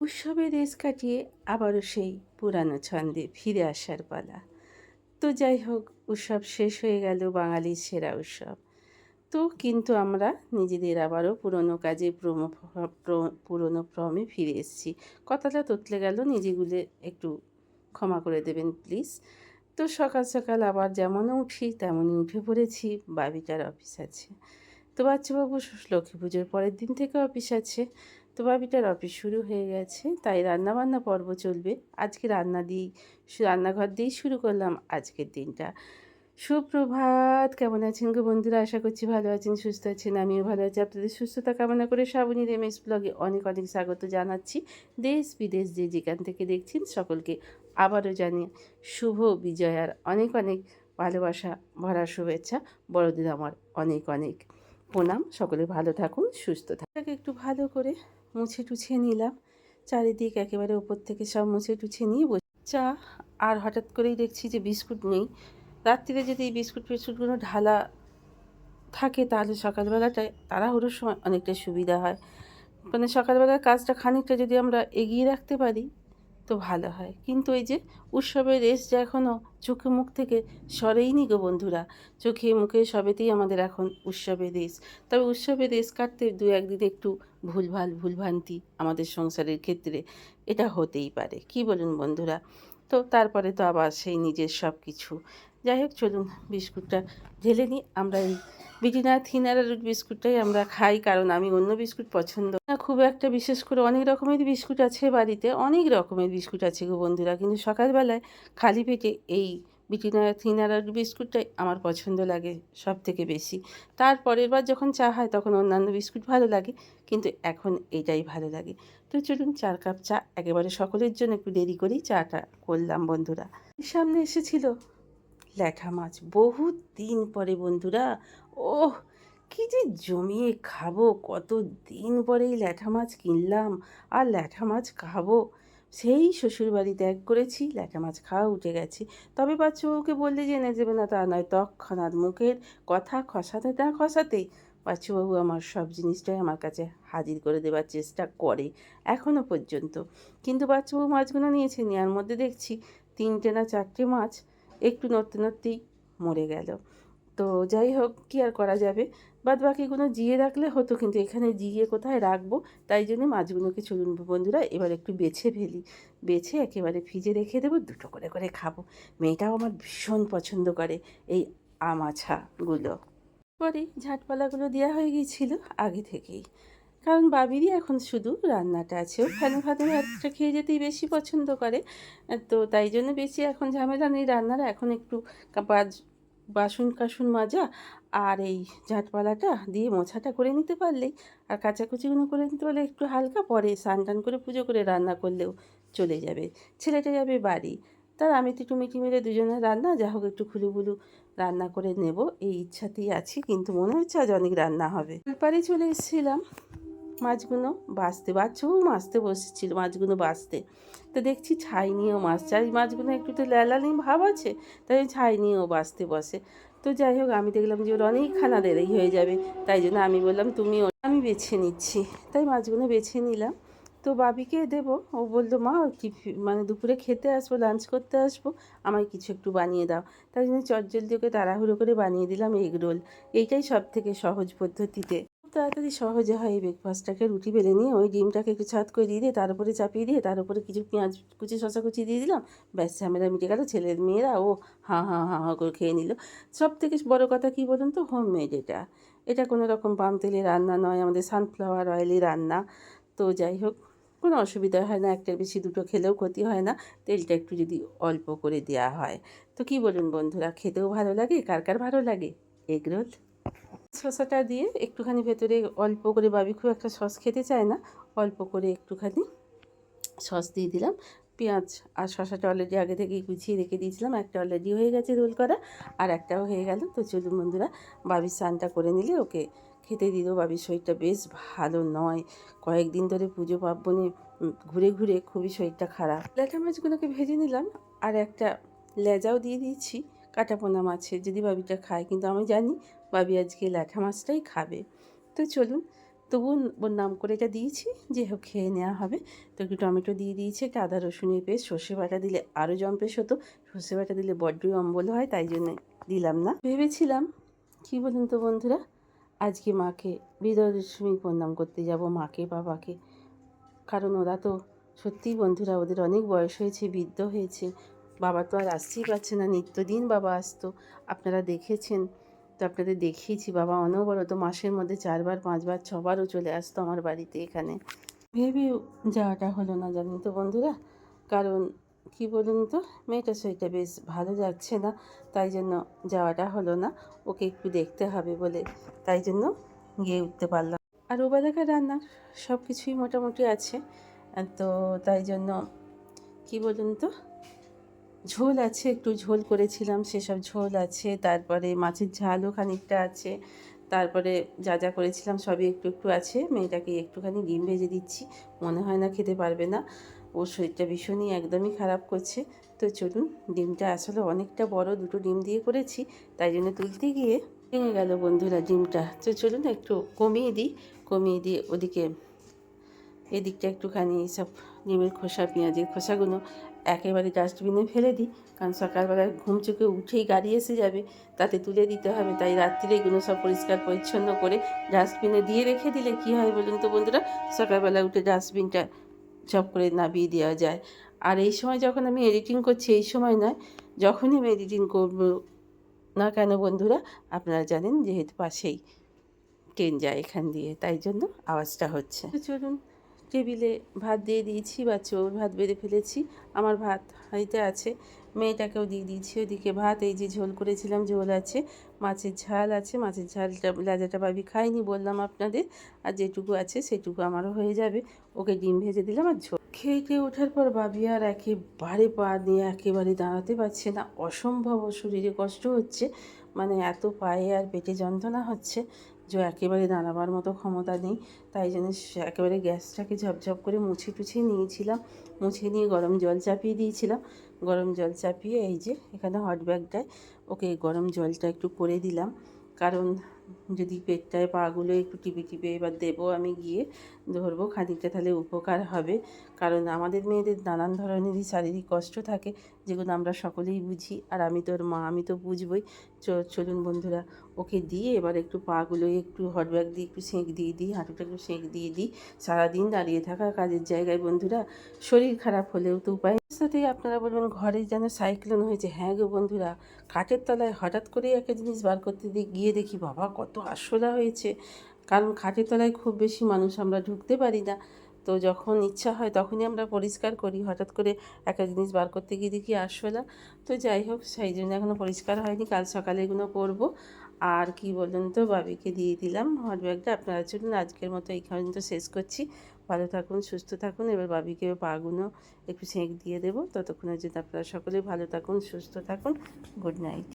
উৎসবের রেস কাটিয়ে আবারও সেই পুরানো ছন্দে ফিরে আসার পালা। তো যাই হোক, উৎসব শেষ হয়ে গেল বাঙালির সেরা উৎসব। তো কিন্তু আমরা নিজেদের আবারও পুরনো কাজে প্রম পুরনো ফর্মে ফিরে এসেছি। কথাটা তোতলে গেল, নিজেগুলো একটু ক্ষমা করে দেবেন, প্লিজ। তো সকাল সকাল আবার যেমন উঠি, তেমনই উঠে পড়েছি, বাবিটার অফিস আছে। তো বাচ্চাবাবু লক্ষ্মী পুজোর পরের দিন থেকে অফিস আছে। তো বাবিটার অফিস শুরু হয়ে গেছে, তাই রান্নাবান্না পর্ব চলবে। আজকে রান্না দিয়েই রান্নাঘর দিয়েই শুরু করলাম আজকের দিনটা। সুপ্রভাত, কেমন আছেন গো বন্ধুরা? আশা করছি ভালো আছেন, সুস্থ আছেন, আমিও ভালো আছি। আপনাদের সুস্থতা কামনা করে শ্রাবণীর এম এস ব্লগে অনেক অনেক স্বাগত জানাচ্ছি। দেশ বিদেশ যে যেখান থেকে দেখছেন সকলকে আবারও জানিয়ে শুভ বিজয়ার অনেক অনেক ভালোবাসা, ভরা শুভেচ্ছা। বড়দিন আমার অনেক অনেক। প্রণাম, সকলে ভালো থাকুন, সুস্থ থাকুন। একটু ভালো করে মুছে টুছে নিলাম। চারিদিক একেবারে ওপর থেকে সব মুছে টুছে নিয়ে চা আর হঠাৎ করেই দেখছি যে বিস্কুট নেই। রাত্রিরে যদি এই বিস্কুট ফিস্কুটগুলো ঢালা থাকে তাহলে সকালবেলাটায় তাড়াহুড়োর সময় অনেকটা সুবিধা হয়। মানে সকালবেলার কাজটা খানিকটা যদি আমরা এগিয়ে রাখতে পারি তো ভালো হয়। কিন্তু এই যে উৎসবের রেস যে এখনও চোখে মুখ থেকে সরেইনি গো বন্ধুরা, চোখে মুখে সবেতেই আমাদের এখন উৎসবের রেস তবে উৎসবের রেস কাটতে দু একদিন একটু ভুলভাল ভুলভ্রান্তি আমাদের সংসারের ক্ষেত্রে এটা হতেই পারে। কি বলুন বন্ধুরা? তো তারপরে তো আবার সেই নিজের সব কিছু যাই হোক, চলুন বিস্কুটটা ঢেলে নিই। আমরা এই বিটিনা রুট বিস্কুটটাই আমরা খাই, কারণ আমি অন্য বিস্কুট পছন্দ না। খুব একটা বিশেষ করে অনেক রকমের বিস্কুট আছে বাড়িতে, অনেক রকমের বিস্কুট আছে গো বন্ধুরা। কিন্তু সকালবেলায় খালি পেটে এই বিটিনা থিনার বিস্কুটটাই আমার পছন্দ লাগে সব থেকে বেশি। তারপরের বার যখন চা হয় তখন অন্যান্য বিস্কুট ভালো লাগে, কিন্তু এখন এটাই ভালো লাগে। তো চলুন চার কাপ চা একেবারে সকলের জন্য একটু দেরি করেই চাটা করলাম বন্ধুরা। সামনে এসেছিল ল্যাঠা মাছ। বহু দিন পরে বন্ধুরা, ওহ, কি যে জমিয়ে খাব কত দিন পরেই ল্যাঠা মাছ কিনলাম, আর ল্যাঠা মাছ খাব। সেই শ্বশুরবাড়ি ত্যাগ করেছি ল্যাঠা মাছ খাওয়া উঠে গেছি। তবে বাচ্চুবাবুকে বললে যে এনে দেবে না তা নয়, তৎক্ষণাৎ মুখের কথা খসাতে না খসাতেই বাচ্চুবাবু আমার সব জিনিসটাই আমার কাছে হাজির করে দেওয়ার চেষ্টা করে এখনও পর্যন্ত। কিন্তু বাচ্চুবাবু মাছগুলো নিয়েছে নেওয়ার মধ্যে দেখছি তিনটে না চারটে মাছ একটু নড়তে নড়তেই মরে গেল। তো যাই হোক, কী আর করা যাবে? বাদ বাকিগুলো জিয়ে রাখলে হতো, কিন্তু এখানে জিয়ে কোথায় রাখব? তাই জন্য মাছগুলোকে চলুন বন্ধুরা, এবার একটু বেছে ফেলি। বেছে একেবারে ফ্রিজে রেখে দেবো, দুটো করে করে খাব। মেয়েটাও আমার ভীষণ পছন্দ করে এই আমাছাগুলো পরে ঝাটপালাগুলো দেওয়া হয়ে গিয়েছিল আগে থেকেই। কারণ বাবিরই এখন শুধু রান্নাটা আছে। ও ফ্যানে ভাতে ভাতটা খেয়ে যেতেই বেশি পছন্দ করে। তো তাই জন্য বেশি এখন ঝামেলা নেই রান্নার। এখন একটু বাসন কাসুন মাজা আর এই ঝাঁটপালাটা দিয়ে মোছাটা করে নিতে পারলেই আর কাচাকুচিগুলো করে নিতে পারলে একটু হালকা পরে স্নান টান করে পুজো করে রান্না করলেও চলে যাবে। ছেলেটা যাবে বাড়ি। তার আমি তো একটু মিটি মেরে দুজনের রান্না, যা হোক একটু খুলুবুলু রান্না করে নেব। এই ইচ্ছাতেই আছি, কিন্তু মনে হচ্ছে আজ অনেক রান্না হবে। পাড়ে চলে এসেছিলাম। মাছগুলো বাঁচতে বাচ্চাও মাছতে বসেছিল মাছগুলো বাঁচতে। তো দেখছি ছাই নিয়েও মাছ চাই মাছগুলো একটু তো ল্যালালি ভাব আছে, তাই ছাই নিয়েও বাঁচতে বসে। তো যাই হোক, আমি দেখলাম যে ওর অনেকখানা দেরি হয়ে যাবে, তাই জন্য আমি বললাম তুমি আমি বেছে নিচ্ছি। তাই মাছগুলো বেছে নিলাম। তো বাবিকে দেবো, ও বলল, মা কি মানে দুপুরে খেতে আসব লাঞ্চ করতে আসব, আমায় কিছু একটু বানিয়ে দাও। তাই জন্য চটজলদি ওকে তাড়াহুড়ো করে বানিয়ে দিলাম এগ রোল। এইটাই সব থেকে সহজ পদ্ধতিতে। তাড়াতাড়ি সহজে হয় এই ব্রেকফাস্টটাকে রুটি বেলে নিয়ে ওই ডিমটাকে একটু ছাদ করে দিয়ে দিয়ে, তার উপরে চাপিয়ে দিয়ে, তার উপরে কিছু পেঁয়াজ কুচি শশা কুচি দিয়ে দিলাম। ব্যাস, ঝামেলা মিটে গেল। ছেলের মেয়েরা, ও হাঁ হাঁ হাঁ হাঁ করে খেয়ে নিল। সব থেকে বড় কথা কী বলুন তো? হোমমেড এটা। এটা কোনো রকম পাম তেলে রান্না নয়, আমাদের সানফ্লাওয়ার অয়েলে রান্না। তো যাই হোক, কোনো অসুবিধা হয় না একটার বেশি দুটো খেলেও ক্ষতি হয় না। তেলটা একটু যদি অল্প করে দেওয়া হয়। তো কি বলুন বন্ধুরা, খেতেও ভালো লাগে? কার কার ভালো লাগে? এগরোল শসাটা দিয়ে একটুখানি ভেতরে অল্প করে, বাবি খুব একটা সস খেতে চায় না, অল্প করে একটুখানি সস দিয়ে দিলাম। পেঁয়াজ আর শসাটা অলরেডি আগে থেকেই গুছিয়ে রেখে দিয়েছিলাম, একটা অলরেডি হয়ে গেছে রোল করা আর একটাও হয়ে গেল। তো চলুন বন্ধুরা বাবির স্নানটা করে নিলে ওকে খেতে দিল বাবির শরীরটা বেশ ভালো নয়। কয়েকদিন ধরে পুজো পার্বণে ঘুরে ঘুরে খুবই শরীরটা খারাপ। ল্যাঠা মাছগুলোকে ভেজে নিলাম আর একটা লেজাও দিয়ে দিয়েছি, কাটাপোনা মাছের। যদি বাবিটা খায়, কিন্তু আমি জানি বাবি আজকে ল্যাঠা মাছটাই খাবে। তো চলুন তবু ওর নাম করে এটা দিয়েছি, যে হোক খেয়ে নেওয়া হবে। তো একটু টমেটো দিয়ে দিয়েছি, একটা আদা রসুনের পেস্ট, সর্ষে বাটা দিলে আরও জম্পেশ হতো, সর্ষে বাটা দিলে বড্ডই অম্বল হয়, তাই জন্য দিলাম না। ভেবেছিলাম, কী বলুন তো বন্ধুরা, আজকে মাকে বিজয়দশমী প্রণাম করতে যাব, মাকে, বাবাকে। কারণ ওরা তো সত্যিই বন্ধুরা, ওদের অনেক বয়স হয়েছে, বৃদ্ধ হয়েছে। বাবা তো আর আসতেই পারছে না, নিত্যদিন বাবা আসতো। আপনারা দেখেছেন তো আপনাদের দেখিয়েছি, বাবা অনবরত মাসের মধ্যে চারবার, পাঁচবার, ছবারও চলে আসতো আমার বাড়িতে এখানে। ভেবে যাওয়াটা হলো না জানেন তো বন্ধুরা। কারণ কি বলুন তো, মেয়েটার শরীরটা বেশ ভালো যাচ্ছে না, তাই জন্য যাওয়াটা হলো না। ওকে একটু দেখতে হবে বলে তাই জন্য গিয়ে উঠতে পারলাম। আর ওবেলাকার রান্নার সব কিছুই মোটামুটি আছে। তো তাই জন্য কি বলুন তো ঝোল আছে, একটু ঝোল করেছিলাম, সেসব ঝোল আছে, তারপরে মাছের ঝালও খানিকটা আছে, তারপরে যা যা করেছিলাম সবই একটু একটু আছে, মেয়েটাকে একটুখানি ডিম ভেজে দিচ্ছি, মনে হয় না খেতে পারবে না ওর শরীরটা ভীষণই একদমই খারাপ করছে, তো চলুন ডিমটা আসলে অনেকটা বড়, দুটো ডিম দিয়ে করেছি, তাই জন্য তুলতে গিয়ে ভেঙে গেল বন্ধুরা ডিমটা, তো চলুন একটু কমিয়ে দিই, কমিয়ে দিয়ে ওদিকে, এদিকটা একটুখানি সব ডিমের খোসা, পেঁয়াজের খোসাগুলো একেবারে ডাস্টবিনে ফেলে দিই। কারণ সকালবেলায় ঘুম চোখে উঠেই গাড়ি এসে যাবে, তাতে তুলে দিতে হবে। তাই রাত্রিরে এগুলো সব পরিষ্কার পরিচ্ছন্ন করে ডাস্টবিনে দিয়ে রেখে দিলে কি হয় বলুন তো বন্ধুরা? সকালবেলা উঠে ডাস্টবিনটা সব করে নামিয়ে দেওয়া যায়। আর এই সময় যখন আমি এডিটিং করছি, এই সময় নয়, যখনই আমি এডিটিং করব না কেন বন্ধুরা? আপনারা জানেন যেহেতু পাশেই ট্রেন যায় এখান দিয়ে, তাই জন্য আওয়াজটা হচ্ছে। চলুন টেবিলে ভাত দিয়ে দিয়েছি বা চৌর ভাত বেড়ে ফেলেছি, আমার ভাত হাঁড়িতে আছে। মেয়েটাকেও দিয়ে দিয়েছি ওদিকে ভাত, এই যে ঝোল করেছিলাম, ঝোল আছে, মাছের ঝাল আছে, মাছের ঝালটা লাজাটা ভাবি খাইনি বললাম আপনাদের, আর যেটুকু আছে সেটুকু আমারও হয়ে যাবে, ওকে ডিম ভেজে দিলাম আর ঝোল। খেয়ে খেয়ে ওঠার পর ভাবি আর একেবারে পা দিয়ে একেবারে দাঁড়াতে পারছে না, অসম্ভব শরীরে কষ্ট হচ্ছে মানে এত পায়ে আর পেটে যন্ত্রণা হচ্ছে যে একেবারে দাঁড়াবার মতো ক্ষমতা নেই, তাই জন্য একেবারে গ্যাসটাকে ঝপঝপ করে মুছে টুছে নিয়েছিলাম। মুছে নিয়ে গরম জল চাপিয়ে দিয়েছিলাম। গরম জল চাপিয়ে এই যে এখানে হট ব্যাগটায় ওকে গরম জলটা একটু করে দিলাম। কারণ যদি পেটটায় পাগুলো একটু টিপে টিপে এবার দেবো আমি গিয়ে ধরবো, খানিকটা তাহলে উপকার হবে। কারণ আমাদের মেয়েদের নানান ধরনেরই শারীরিক কষ্ট থাকে, যেগুলো আমরা সকলেই বুঝি। আর আমি তোর মা, আমি তো বুঝবই। চলুন বন্ধুরা, ওকে দিয়ে এবার একটু পাগুলো একটু হট ব্যাগ দিয়ে একটু সেঁক দিয়ে দিই, হাঁটুটা একটু সেঁক দিয়ে দিই। সারাদিন দাঁড়িয়ে থাকা কাজের জায়গায় বন্ধুরা, শরীর খারাপ হলেও তো উপায়। সাথে আপনারা বলবেন, ঘরে যেন সাইক্লোন হয়েছে। হ্যাঁ গো বন্ধুরা, কাঠের তলায় হঠাৎ করেই একটা জিনিস বার করতে গিয়ে দেখি, বাবা কত আরশোলা হয়েছে। কারণ খাটের তলায় খুব বেশি মানুষ আমরা ঢুকতে পারি না। তো যখন ইচ্ছা হয় তখনই আমরা পরিষ্কার করি। হঠাৎ করে একটা জিনিস বার করতে গিয়ে দেখি আরশোলা তো যাই হোক, সেই জন্য এখনও পরিষ্কার হয়নি। কাল সকালে এগুলো করব। আর কি বলুন তো, বাবিকে দিয়ে দিলাম হট ব্যাগটা আপনারা চলুন, আজকের মতো এইখানে তো শেষ করছি। ভালো থাকুন, সুস্থ থাকুন। এবার বাবিকে পাগুলো একটু সেঁক দিয়ে দেবো। ততক্ষণের জন্য আপনারা সকলেই ভালো থাকুন, সুস্থ থাকুন। Good night.